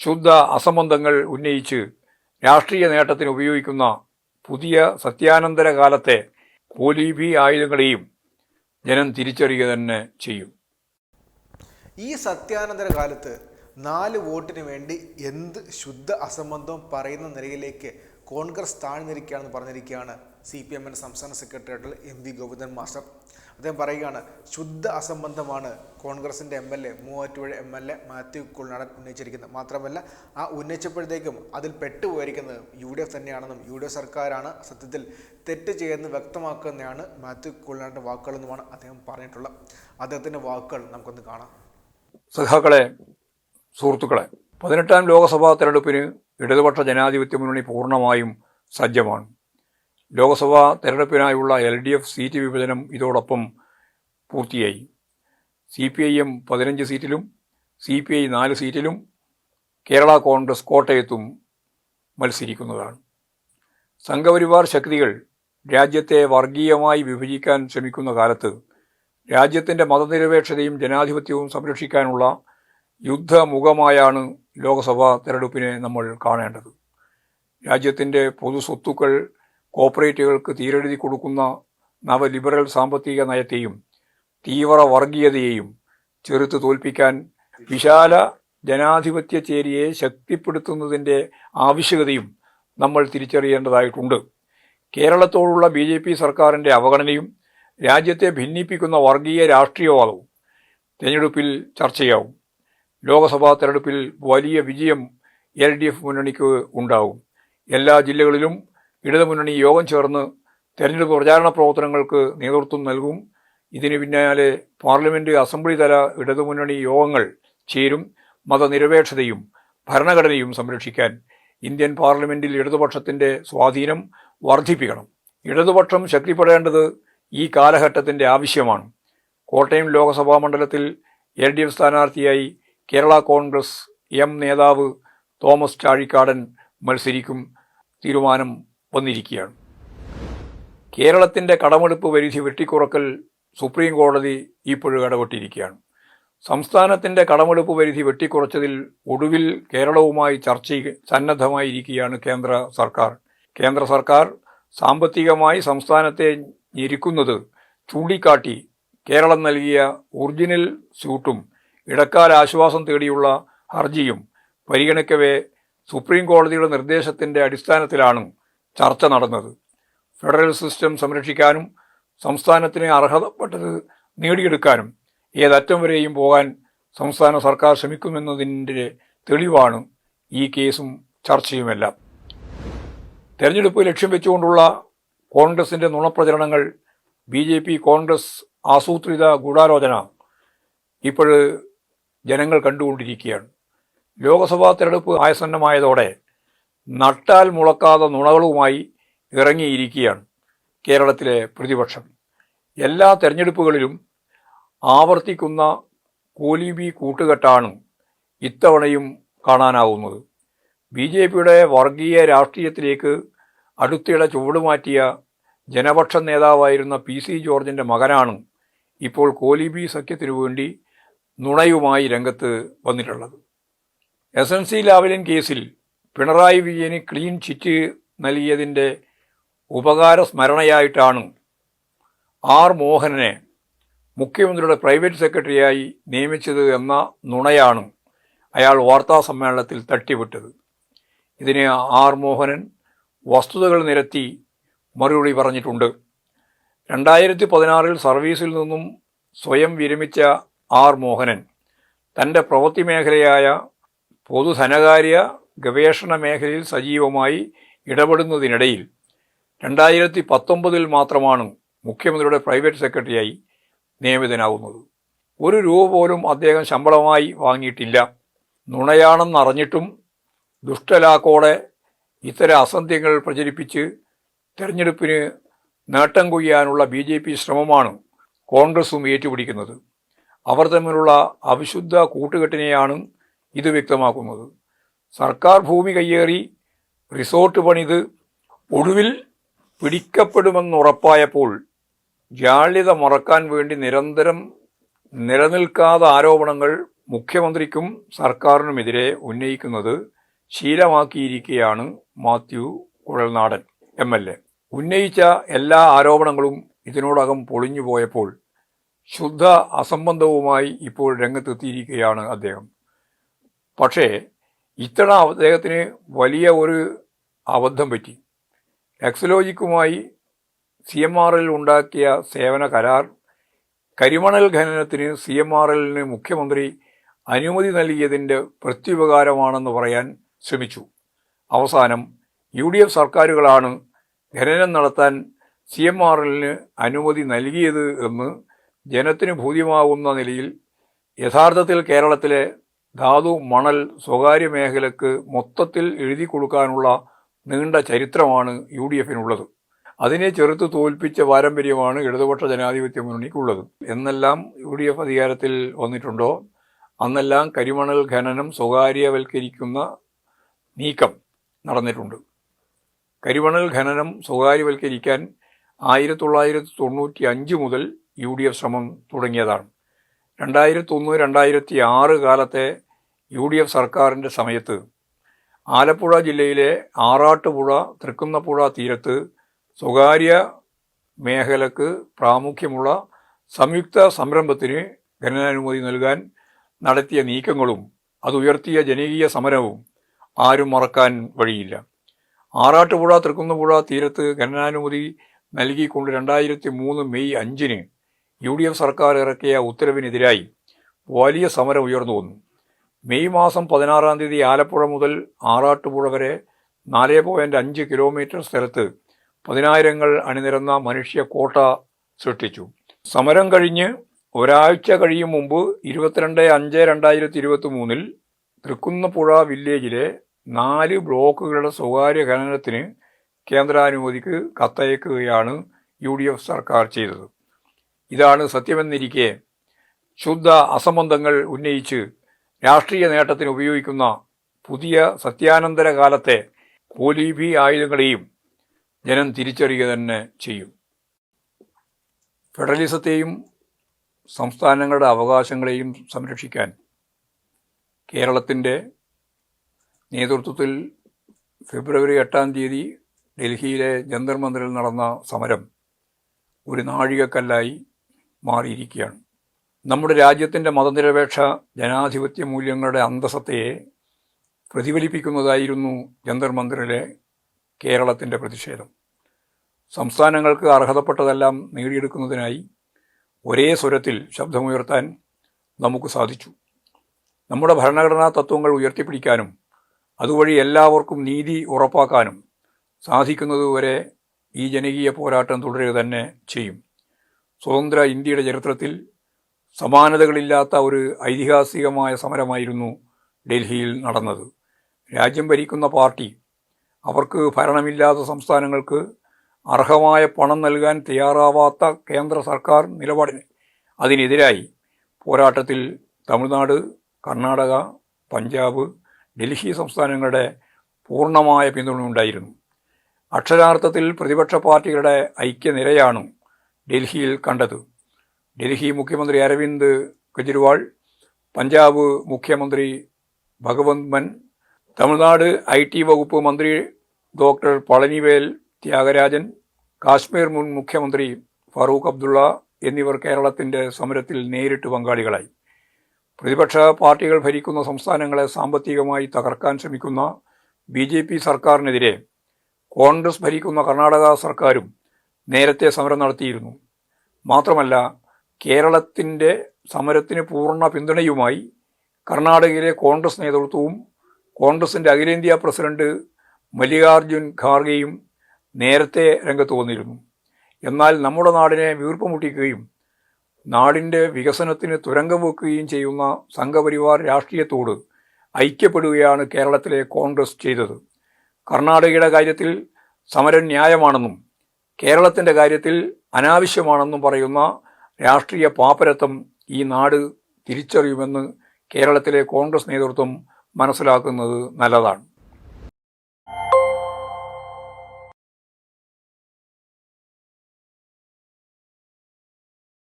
ശുദ്ധ അസംബന്ധങ്ങൾ ഉന്നയിച്ച് രാഷ്ട്രീയ നേട്ടത്തിന് ഉപയോഗിക്കുന്ന പുതിയ സത്യാനന്തര കാലത്തെ കോലീബി ആയുധങ്ങളെയും ജനം തിരിച്ചറിയുക തന്നെ ചെയ്യും. ഈ സത്യാനന്തര കാലത്ത് നാല് വോട്ടിന് വേണ്ടി എന്ത് ശുദ്ധ അസംബന്ധവും പറയുന്ന നിലയിലേക്ക് കോൺഗ്രസ് താഴ്ന്നിരിക്കുകയാണെന്ന് പറഞ്ഞിരിക്കുകയാണ് സി പി എമ്മിന്റെ സംസ്ഥാന സെക്രട്ടറി ആയിട്ടുള്ള എം വി ഗോവിന്ദൻ മാസ്റ്റർ. അദ്ദേഹം പറയുകയാണ് ശുദ്ധ അസംബന്ധമാണ് കോൺഗ്രസിന്റെ M L A Muvattupuzha M L A Mathew Kuzhalnadan ഉന്നയിച്ചിരിക്കുന്നത്. മാത്രമല്ല ആ ഉന്നയിച്ചപ്പോഴത്തേക്കും അതിൽ പെട്ടുപോയിരിക്കുന്നത് യു ഡി എഫ് തന്നെയാണെന്നും യു ഡി എഫ് സർക്കാരാണ് സത്യത്തിൽ തെറ്റ് ചെയ്യുന്നത് വ്യക്തമാക്കുന്നതാണ് മാത്യു കുൾനാടന്റെ വാക്കുകളെന്നുമാണ് അദ്ദേഹം പറഞ്ഞിട്ടുള്ളത്. അദ്ദേഹത്തിന്റെ വാക്കുകൾ നമുക്കൊന്ന് കാണാം. സഖാക്കളെ സുഹൃത്തുക്കളെ പതിനെട്ടാം ലോക്സഭാ തെരഞ്ഞെടുപ്പിന് ഇടതുപക്ഷ ജനാധിപത്യ മുന്നണി പൂർണമായും സജ്ജമാണ്. ലോക്സഭാ തെരഞ്ഞെടുപ്പിനായുള്ള എൽ ഡി എഫ് സീറ്റ് വിഭജനം ഇതോടൊപ്പം പൂർത്തിയായി. സി പി ഐ എം പതിനഞ്ച് സീറ്റിലും സി പി ഐ നാല് സീറ്റിലും കേരള കോൺഗ്രസ് കോട്ടയത്തും മത്സരിക്കുന്നതാണ്. സംഘപരിവാർ ശക്തികൾ രാജ്യത്തെ വർഗീയമായി വിഭജിക്കാൻ ശ്രമിക്കുന്ന കാലത്ത് രാജ്യത്തിന്റെ മതനിരപേക്ഷതയും ജനാധിപത്യവും സംരക്ഷിക്കാനുള്ള യുദ്ധമുഖമായാണ് ലോക്സഭാ തെരഞ്ഞെടുപ്പിനെ നമ്മൾ കാണേണ്ടത്. രാജ്യത്തിന്റെ പൊതു സ്വത്തുക്കൾ കോർപ്പറേറ്റുകൾക്ക് തീരെഴുതി കൊടുക്കുന്ന നവലിബറൽ സാമ്പത്തിക നയത്തെയും തീവ്ര വർഗീയതയെയും ചെറുത്ത് തോൽപ്പിക്കാൻ വിശാല ജനാധിപത്യ ചേരിയെ ശക്തിപ്പെടുത്തുന്നതിന്റെ ആവശ്യകതയും നമ്മൾ തിരിച്ചറിയേണ്ടതായിട്ടുണ്ട്. കേരളത്തോടുള്ള ബി ജെ പി സർക്കാരിന്റെ അവഗണനയും രാജ്യത്തെ ഭിന്നിപ്പിക്കുന്ന വർഗീയ രാഷ്ട്രീയവാദവും തിരഞ്ഞെടുപ്പിൽ ചർച്ചയാവും. ലോക്സഭാ തെരഞ്ഞെടുപ്പിൽ വലിയ വിജയം എൽ ഡി എഫ് മുന്നണിക്ക് ഉണ്ടാവും. എല്ലാ ജില്ലകളിലും ഇടതുമുന്നണി യോഗം ചേർന്ന് തെരഞ്ഞെടുപ്പ് പ്രചാരണ പ്രവർത്തനങ്ങൾക്ക് നേതൃത്വം നൽകും. ഇതിന് പിന്നാലെ പാർലമെന്റ് അസംബ്ലി തല ഇടതുമുന്നണി യോഗങ്ങൾ ചേരും. മതനിരപേക്ഷതയും ഭരണഘടനയും സംരക്ഷിക്കാൻ ഇന്ത്യൻ പാർലമെന്റിൽ ഇടതുപക്ഷത്തിന്റെ സ്വാധീനം വർദ്ധിപ്പിക്കണം. ഇടതുപക്ഷം ശക്തിപ്പെടേണ്ടത് ഈ കാലഘട്ടത്തിന്റെ ആവശ്യമാണ്. കോട്ടയം ലോക്സഭാ മണ്ഡലത്തിൽ എൽ ഡി എഫ് സ്ഥാനാർത്ഥിയായി കേരള കോൺഗ്രസ് എം നേതാവ് തോമസ് ചാഴിക്കാടൻ മത്സരിക്കും തീരുമാനം വന്നിരിക്കുകയാണ്. കേരളത്തിന്റെ കടമെടുപ്പ് പരിധി വെട്ടിക്കുറക്കൽ സുപ്രീം കോടതി ഇപ്പോഴും ഇടപെട്ടിരിക്കുകയാണ്. സംസ്ഥാനത്തിന്റെ കടമെടുപ്പ് പരിധി വെട്ടിക്കുറച്ചതിൽ ഒടുവിൽ കേരളവുമായി ചർച്ച സന്നദ്ധമായിരിക്കുകയാണ് കേന്ദ്ര സർക്കാർ. കേന്ദ്ര സർക്കാർ സാമ്പത്തികമായി സംസ്ഥാനത്തെ ഞെരുക്കുന്നത് ചൂണ്ടിക്കാട്ടി കേരളം നൽകിയ ഒറിജിനൽ സ്യൂട്ടും ഇടക്കാല ആശ്വാസം തേടിയുള്ള ഹർജിയും പരിഗണിക്കവേ സുപ്രീം കോടതിയുടെ നിർദ്ദേശത്തിന്റെ അടിസ്ഥാനത്തിലാണ് ചർച്ച നടന്നത്. ഫെഡറൽ സിസ്റ്റം സംരക്ഷിക്കാനും സംസ്ഥാനത്തിന് അർഹതപ്പെട്ടത് നേടിയെടുക്കാനും ഏതറ്റം വരെയും പോകാൻ സംസ്ഥാന സർക്കാർ ശ്രമിക്കുമെന്നതിന്റെ തെളിവാണ് ഈ കേസും ചർച്ചയുമെല്ലാം. തെരഞ്ഞെടുപ്പ് ലക്ഷ്യം വെച്ചുകൊണ്ടുള്ള കോൺഗ്രസിന്റെ നുണപ്രചരണങ്ങൾ ബി ജെ പി കോൺഗ്രസ് ആസൂത്രിത ഗൂഢാലോചന. ഇപ്പോൾ ജനങ്ങൾ കണ്ടുകൊണ്ടിരിക്കുകയാണ്. ലോക്സഭാ തെരഞ്ഞെടുപ്പ് ആസന്നമായതോടെ നട്ടാൽ മുളക്കാതെ നുണകളുമായി ഇറങ്ങിയിരിക്കുകയാണ് കേരളത്തിലെ പ്രതിപക്ഷം. എല്ലാ തെരഞ്ഞെടുപ്പുകളിലും ആവർത്തിക്കുന്ന കോലിബി കൂട്ടുകെട്ടാണ് ഇത്തവണയും കാണാനാവുന്നത്. ബി ജെ പിയുടെ വർഗീയ രാഷ്ട്രീയത്തിലേക്ക് അടുത്തിടെ ചുവടുമാറ്റിയ ജനപക്ഷ നേതാവായിരുന്ന പി സി ജോർജിന്റെ മകനാണ് ഇപ്പോൾ കോലിബി സഖ്യത്തിനു വേണ്ടി നുണയുമായി രംഗത്ത് വന്നിട്ടുള്ളത്. എസ് എൻ സി ലാവലിൻ കേസിൽ പിണറായി വിജയന് ക്ലീൻ ചിറ്റ് നൽകിയതിന്റെ ഉപകാര സ്മരണയായിട്ടാണ് ആർ മോഹനനെ മുഖ്യമന്ത്രിയുടെ പ്രൈവറ്റ് സെക്രട്ടറിയായി നിയമിച്ചത് എന്ന നുണയാണ് അയാൾ വാർത്താ സമ്മേളനത്തിൽ തട്ടിവിട്ടത്. ഇതിന് ആർ മോഹനൻ വസ്തുതകൾ നിരത്തി മറുപടി പറഞ്ഞിട്ടുണ്ട്. രണ്ടായിരത്തി പതിനാറിൽ സർവീസിൽ നിന്നും സ്വയം വിരമിച്ച ആർ മോഹനൻ. തന്റെ പ്രവൃത്തി മേഖലയായ പൊതുധനകാര്യ ഗവേഷണ മേഖലയിൽ സജീവമായി ഇടപെടുന്നതിനിടയിൽ രണ്ടായിരത്തി പത്തൊമ്പതിൽ മാത്രമാണ് മുഖ്യമന്ത്രിയുടെ പ്രൈവറ്റ് സെക്രട്ടറിയായി നിയമിതനാവുന്നത്. ഒരു രൂപ പോലും അദ്ദേഹം ശമ്പളമായി വാങ്ങിയിട്ടില്ല. നുണയാണെന്നറിഞ്ഞിട്ടും ദുഷ്ടലാക്കോടെ ഇത്തരം അസന്ധ്യങ്ങൾ പ്രചരിപ്പിച്ച് തെരഞ്ഞെടുപ്പിന് നേട്ടം കൊയ്യാനുള്ള ബി ജെ പി ശ്രമമാണ് കോൺഗ്രസും ഏറ്റുപിടിക്കുന്നത്. അവർ തമ്മിലുള്ള അവിശുദ്ധ കൂട്ടുകെട്ടിനെയാണ് ഇത് വ്യക്തമാക്കുന്നത്. സർക്കാർ ഭൂമി കയ്യേറി റിസോർട്ട് പണിത് ഒടുവിൽ പിടിക്കപ്പെടുമെന്നുറപ്പായപ്പോൾ ജാള്യത മറക്കാൻ വേണ്ടി നിരന്തരം നിലനിൽക്കാത്ത ആരോപണങ്ങൾ മുഖ്യമന്ത്രിക്കും സർക്കാരിനുമെതിരെ ഉന്നയിക്കുന്നത് ശീലമാക്കിയിരിക്കുകയാണ് Mathew Kuzhalnadan M L A. ഉന്നയിച്ച എല്ലാ ആരോപണങ്ങളും ഇതിനോടകം പൊളിഞ്ഞു പോയപ്പോൾ ശുദ്ധ അസംബന്ധവുമായി ഇപ്പോൾ രംഗത്തെത്തിയിരിക്കുകയാണ് അദ്ദേഹം. പക്ഷേ ഇത്തവണ അദ്ദേഹത്തിന് വലിയ ഒരു അബദ്ധം പറ്റി. എക്സലോജിക്കുമായി സി എം ആർ എൽ ഉണ്ടാക്കിയ സേവന കരാർ കരിമണൽ ഖനനത്തിന് സി എം ആർ എല്ലിന് മുഖ്യമന്ത്രി അനുമതി നൽകിയതിന്റെ പ്രത്യുപകാരമാണെന്ന് പറയാൻ ശ്രമിച്ചു. അവസാനം യു ഡി എഫ് സർക്കാരുകളാണ് ഖനനം നടത്താൻ സി എം ആർ എല്ലിന് അനുമതി നൽകിയത് എന്ന് ജനത്തിന് ഭൂതിമാകുന്ന നിലയിൽ യഥാർത്ഥത്തിൽ കേരളത്തിലെ ധാതു മണൽ സ്വകാര്യ മേഖലക്ക് മൊത്തത്തിൽ എഴുതി കൊടുക്കാനുള്ള നീണ്ട ചരിത്രമാണ് യു ഡി എഫിനുള്ളത് അതിനെ ചെറുത്ത് തോൽപ്പിച്ച പാരമ്പര്യമാണ് ഇടതുപക്ഷ ജനാധിപത്യ മുന്നണിക്കുള്ളത്. എന്നെല്ലാം യു ഡി എഫ് അധികാരത്തിൽ വന്നിട്ടുണ്ടോ? അന്നെല്ലാം കരിമണൽ ഖനനം സ്വകാര്യവൽക്കരിക്കുന്ന നീക്കം നടന്നിട്ടുണ്ട്. കരിമണൽ ഖനനം സ്വകാര്യവൽക്കരിക്കാൻ ആയിരത്തി തൊള്ളായിരത്തി തൊണ്ണൂറ്റി അഞ്ച് മുതൽ യു ഡി എഫ് ശ്രമം തുടങ്ങിയതാണ്. രണ്ടായിരത്തി ഒന്ന് രണ്ടായിരത്തി ആറ് കാലത്തെ യു ഡി എഫ് സർക്കാരിന്റെ സമയത്ത് ആലപ്പുഴ ജില്ലയിലെ ആറാട്ടുപുഴ തൃക്കുന്നപ്പുഴ തീരത്ത് സ്വകാര്യ മേഖലക്ക് പ്രാമുഖ്യമുള്ള സംയുക്ത സംരംഭത്തിന് ഖനനാനുമതി നൽകാൻ നടത്തിയ നീക്കങ്ങളും അതുയർത്തിയ ജനകീയ സമരവും ആരും മറക്കാൻ വഴിയില്ല. ആറാട്ടുപുഴ തൃക്കുന്നപ്പുഴ തീരത്ത് ഖനനാനുമതി നൽകിക്കൊണ്ട് രണ്ടായിരത്തി മൂന്ന് മെയ് അഞ്ചിന് യു ഡി എഫ് സർക്കാർ ഇറക്കിയ ഉത്തരവിനെതിരായി വലിയ സമരം ഉയർന്നു വന്നു. മെയ് മാസം പതിനാറാം തീയതി ആലപ്പുഴ മുതൽ ആറാട്ടുപുഴ വരെ നാല് പോയിന്റ് അഞ്ച് കിലോമീറ്റർ സ്ഥലത്ത് പതിനായിരങ്ങൾ അണിനിരന്ന മനുഷ്യ കോട്ട സൃഷ്ടിച്ചു. സമരം കഴിഞ്ഞ് ഒരാഴ്ച കഴിയും മുമ്പ് ഇരുപത്തിരണ്ട് അഞ്ച് രണ്ടായിരത്തി ഇരുപത്തി മൂന്നിൽ തൃക്കുന്നപ്പുഴ വില്ലേജിലെ നാല് ബ്ലോക്കുകളുടെ സ്വകാര്യ ഖനനത്തിന് കേന്ദ്രാനുമതിക്ക് കത്തയക്കുകയാണ് യു ഡി എഫ് സർക്കാർ ചെയ്തത്. ഇതാണ് സത്യമെന്നിരിക്കെ ശുദ്ധ അസംബന്ധങ്ങൾ ഉന്നയിച്ച് രാഷ്ട്രീയ നേട്ടത്തിന് ഉപയോഗിക്കുന്ന പുതിയ സത്യാനന്തര കാലത്തെ കോലീബി ആയുധങ്ങളെയും ജനം തിരിച്ചറിയുക തന്നെ ചെയ്യും. ഫെഡറലിസത്തെയും സംസ്ഥാനങ്ങളുടെ അവകാശങ്ങളെയും സംരക്ഷിക്കാൻ കേരളത്തിന്റെ നേതൃത്വത്തിൽ ഫെബ്രുവരി എട്ടാം തീയതി ഡൽഹിയിലെ ജന്തർ മന്ദിറിൽ നടന്ന സമരം ഒരു നാഴികക്കല്ലായി മാറിയിരിക്കുകയാണ്. നമ്മുടെ രാജ്യത്തിന്റെ മതനിരപേക്ഷ ജനാധിപത്യ മൂല്യങ്ങളുടെ അന്തസത്തയെ പ്രതിഫലിപ്പിക്കുന്നതായിരുന്നു ജന്തർ മന്ദിറിലെ കേരളത്തിന്റെ പ്രതിഷേധം. സംസ്ഥാനങ്ങൾക്ക് അർഹതപ്പെട്ടതെല്ലാം നേടിയെടുക്കുന്നതിനായി ഒരേ സ്വരത്തിൽ ശബ്ദമുയർത്താൻ നമുക്ക് സാധിച്ചു. നമ്മുടെ ഭരണഘടനാ തത്വങ്ങൾ ഉയർത്തിപ്പിടിക്കാനും അതുവഴി എല്ലാവർക്കും നീതി ഉറപ്പാക്കാനും സാധിക്കുന്നതുവരെ ഈ ജനകീയ പോരാട്ടം തുടരുക തന്നെ ചെയ്യും. സ്വതന്ത്ര ഇന്ത്യയുടെ ചരിത്രത്തിൽ സമാനതകളില്ലാത്ത ഒരു ഐതിഹാസികമായ സമരമായിരുന്നു ഡൽഹിയിൽ നടന്നത്. രാജ്യം ഭരിക്കുന്ന പാർട്ടി അവർക്ക് ഭരണമില്ലാത്ത സംസ്ഥാനങ്ങൾക്ക് അർഹമായ പണം നൽകാൻ തയ്യാറാവാത്ത കേന്ദ്ര സർക്കാർ നിലപാടിന് അതിനെതിരായി പോരാട്ടത്തിൽ തമിഴ്നാട് കർണാടക പഞ്ചാബ് ഡൽഹി സംസ്ഥാനങ്ങളുടെ പൂർണമായ പിന്തുണയുണ്ടായിരുന്നു. അക്ഷരാർത്ഥത്തിൽ പ്രതിപക്ഷ പാർട്ടികളുടെ ഐക്യനിരയാണ് ഡൽഹിയിൽ കണ്ടത്. ഡൽഹി മുഖ്യമന്ത്രി അരവിന്ദ് കെജ്രിവാൾ പഞ്ചാബ് മുഖ്യമന്ത്രി ഭഗവന്ത് മൻ തമിഴ്നാട് ഐ ടി വകുപ്പ് മന്ത്രി ഡോക്ടർ പളനിവേൽ ത്യാഗരാജൻ കാശ്മീർ മുൻ മുഖ്യമന്ത്രി ഫറൂഖ് അബ്ദുള്ള എന്നിവർ കേരളത്തിന്റെ സമരത്തിൽ നേരിട്ട് പങ്കാളികളായി. പ്രതിപക്ഷ പാർട്ടികൾ ഭരിക്കുന്ന സംസ്ഥാനങ്ങളെ സാമ്പത്തികമായി തകർക്കാൻ ശ്രമിക്കുന്ന ബി സർക്കാരിനെതിരെ കോൺഗ്രസ് ഭരിക്കുന്ന കർണാടക സർക്കാരും നേരത്തെ സമരം നടത്തിയിരുന്നു. മാത്രമല്ല കേരളത്തിന്റെ സമരത്തിന് പൂർണ പിന്തുണയുമായി കർണാടകയിലെ കോൺഗ്രസ് നേതൃത്വവും കോൺഗ്രസിന്റെ അഖിലേന്ത്യാ പ്രസിഡന്റ് മല്ലികാർജുൻ ഖാർഗെയും നേരത്തെ രംഗത്ത് വന്നിരുന്നു. എന്നാൽ നമ്മുടെ നാടിനെ വീർപ്പുമുട്ടിക്കുകയും നാടിന്റെ വികസനത്തിന് തുരങ്കം വെക്കുകയും ചെയ്യുന്ന സംഘപരിവാർ രാഷ്ട്രീയത്തോട് ഐക്യപ്പെടുകയാണ് കേരളത്തിലെ കോൺഗ്രസ് ചെയ്തത്. കർണാടകയുടെ കാര്യത്തിൽ സമരം ന്യായമാണെന്നും കേരളത്തിന്റെ കാര്യത്തിൽ അനാവശ്യമാണെന്നും പറയുന്ന രാഷ്ട്രീയ പാപ്പരത്വം ഈ നാട് തിരിച്ചറിയുമെന്ന് കേരളത്തിലെ കോൺഗ്രസ് നേതൃത്വം മനസ്സിലാക്കുന്നത് നല്ലതാണ്.